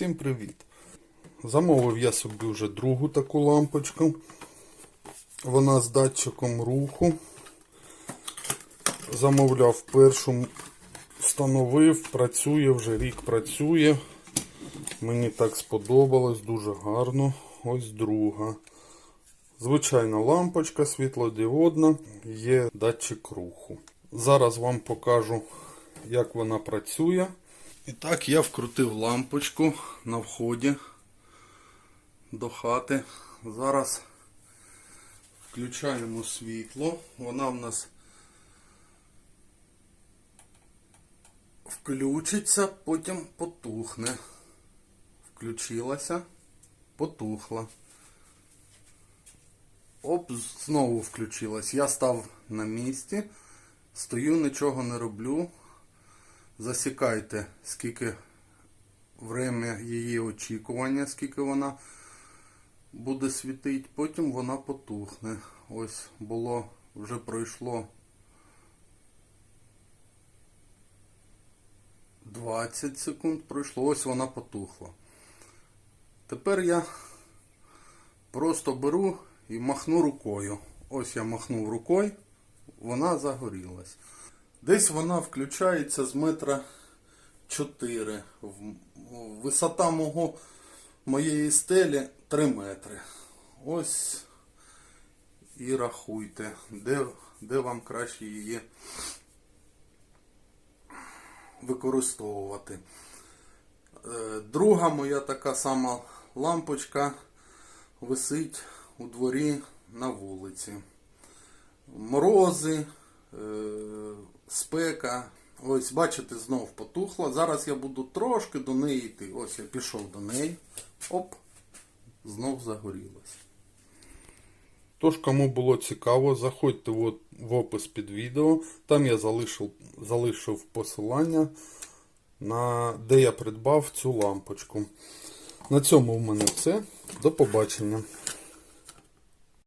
Всім привіт! Замовив я собі вже другу таку лампочку. Вона з датчиком руху. Замовляв першу, встановив, працює, вже рік працює. Мені так сподобалось, дуже гарно. Ось друга. Звичайна лампочка світлодіодна, є датчик руху. Зараз вам покажу, як вона працює. І так, я вкрутив лампочку на вході до хати. Зараз включаємо світло. Вона в нас включиться, потім потухне. Включилася, потухла. Оп, знову включилась. Я став на місці, стою, нічого не роблю. Засікайте, скільки время її очікування, скільки вона буде світити, потім вона потухне. Ось було, вже пройшло 20 секунд пройшло, ось вона потухла. Тепер я просто беру і махну рукою. Ось я махнув рукою, вона загорілась. Десь вона включається з метра 4. В- Висота мого, моєї стелі 3 метри. Ось і рахуйте, де, де вам краще її використовувати. Е, Друга моя така сама лампочка висить у дворі на вулиці. Морози, е, спека. Ось, бачите, знов потухла. Зараз я буду трошки до неї йти. Ось я пішов до неї. Оп, знов загорілась. Тож, кому було цікаво, заходьте в, опис під відео. Там я залишив, залишив посилання, на, де я придбав цю лампочку. На цьому в мене все. До побачення.